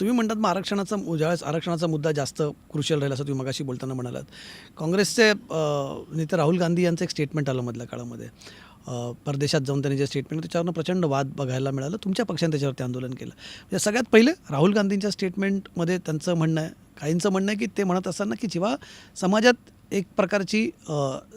तुम्ही म्हणतात मग आरक्षणाचा ज्यावेळेस आरक्षणाचा मुद्दा जास्त क्रुशियल राहील असं तुम्ही मगाशी बोलताना म्हणालात. काँग्रेसचे नेते राहुल गांधी यांचं एक स्टेटमेंट आलं मधल्या काळामध्ये. परदेशात जाऊन त्यांनी जे स्टेटमेंट त्याच्यावरनं प्रचंड वाद बघायला मिळालं. तुमच्या पक्षाने त्याच्यावरती आंदोलन केलं. म्हणजे सगळ्यात पहिले राहुल गांधींच्या स्टेटमेंटमध्ये त्यांचं म्हणणं आहे. काहींचं म्हणणं आहे की ते म्हणत असताना की जेव्हा समाजात एक प्रकारची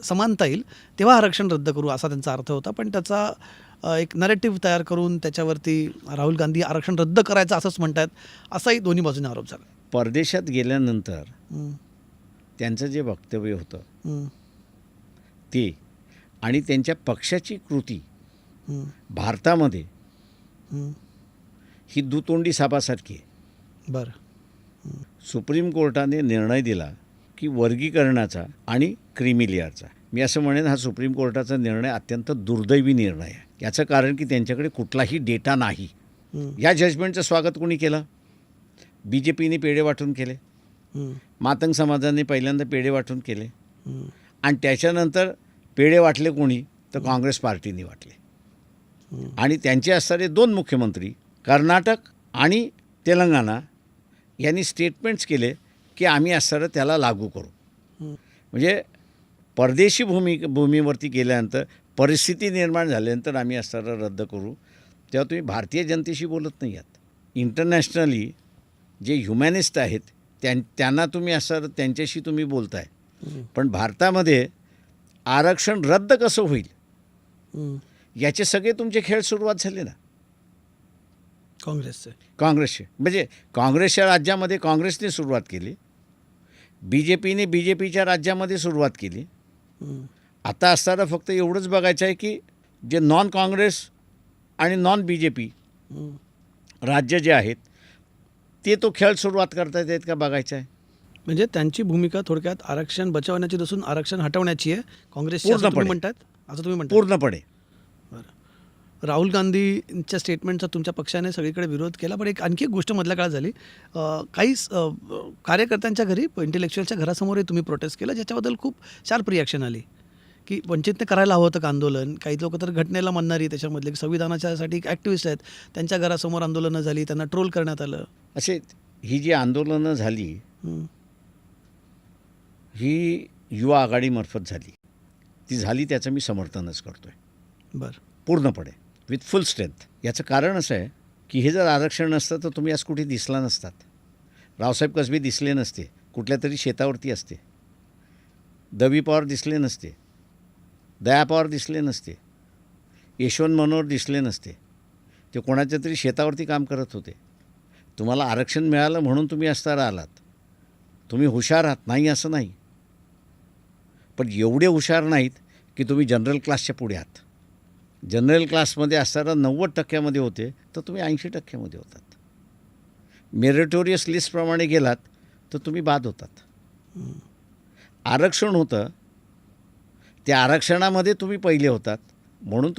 समानता येईल तेव्हा आरक्षण रद्द करू असा त्यांचा अर्थ होता. पण त्याचा एक नरेटिव्ह तयार करून त्याच्यावरती राहुल गांधी आरक्षण रद्द करायचं असंच म्हणतात असाही दोन्ही बाजूने आरोप झाला. परदेशात गेल्यानंतर त्यांचं जे वक्तव्य होतं ते आणि त्यांच्या पक्षाची कृती भारतामध्ये. ही. दुतोंडी सापासारखी आहे. बरं. सुप्रीम कोर्टाने निर्णय दिला की वर्गीकरणाचा आणि क्रिमिलियरचा मी असं म्हणेन हा सुप्रीम कोर्टाचा निर्णय अत्यंत दुर्दैवी निर्णय आहे. याचं कारण की त्यांच्याकडे कुठलाही डेटा नाही. या जजमेंटचं स्वागत कोणी केलं? बी जे पीने पेढे वाटून केले. मातंग समाजाने पहिल्यांदा पेढे वाटून केले. आणि त्याच्यानंतर पेढे वाटले कोणी तर काँग्रेस पार्टीने वाटले. आणि त्यांचे असणारे दोन मुख्यमंत्री कर्नाटक आणि तेलंगणा यांनी स्टेटमेंट्स केले की आम्ही असणारं त्याला लागू करू. म्हणजे परदेशी भूमी भूमीवरती गेल्यानंतर परिस्थिती निर्माण झाल्यानंतर आम्ही असणारं रद्द करू तेव्हा तुम्ही भारतीय जनतेशी बोलत नाही आहात इंटरनॅशनली जे ह्युमॅनिस्ट आहेत त्यां त्यांना तुम्ही असं त्यांच्याशी तुम्ही बोलताय. पण भारतामध्ये आरक्षण रद्द कसं होईल. याचे सगळे तुमचे खेळ सुरुवात झाले ना काँग्रेसचे. काँग्रेसचे. म्हणजे काँग्रेसच्या राज्यामध्ये काँग्रेसने सुरुवात केली. बी जे पीने बी जे पीच्या राज्यामध्ये सुरुवात केली. आता असताना फक्त एवढंच बघायचं आहे की जे नॉन काँग्रेस आणि नॉन बी जे पी. राज्य जे आहेत ते तो खेळ सुरुवात करता येत का बघायचं आहे? म्हणजे त्यांची भूमिका थोडक्यात आरक्षण बचावण्याची नसून आरक्षण हटवण्याची आहे. पूर्णपणे. म्हणतात? असं तुम्ही म्हणतात? पूर्णपणे. राहुल गांधींच्या स्टेटमेंटचा तुमच्या पक्षाने सगळीकडे विरोध केला. पण एक आणखी एक गोष्ट मधल्या काळात झाली. काही कार्यकर्त्यांच्या घरी इंटेलेक्च्युअलच्या घरासमोरही तुम्ही प्रोटेस्ट केलं ज्याच्याबद्दल खूप शार्प रिॲक्शन आली. की वंचितने करायला हवं होतं का आंदोलन? काही लोक तर घटनेला म्हणणारी त्याच्यामधले की संविधानाच्यासाठी एक ॲक्टिव्हिस्ट आहेत. त्यांच्या घरासमोर आंदोलनं झाली त्यांना ट्रोल करण्यात आलं. असे ही जी आंदोलनं झाली ही युवा आघाडीमार्फत झाली. ती झाली त्याचं मी समर्थनच करतो आहे बरं. पूर्णपणे. With full strength. याचं कारण असं आहे की हे जर आरक्षण नसतं तर तुम्ही आज कुठे दिसला नसतात. रावसाहेब कसबी दिसले नसते. कुठल्या तरी शेतावरती असते. दवी पवार दिसले नसते. दया पवार दिसले नसते. यशवंत मनोहर दिसले नसते. ते कोणाच्या तरी शेतावरती काम करत होते. तुम्हाला आरक्षण मिळालं म्हणून तुम्ही असताना आलात. तुम्ही हुशार आहात. नाही असं नाही. पण एवढे हुशार नाहीत की तुम्ही जनरल क्लासच्या पुढे आहात. जनरल क्लासमध्ये असताना नव्वद टक्क्यामध्ये होते तर तुम्ही ऐंशी टक्क्यामध्ये होतात. मेरिटोरियस लिस्टप्रमाणे गेलात तर तुम्ही बाद होतात. आरक्षण होतं त्या आरक्षणामध्ये तुम्ही पहिले होतात म्हणून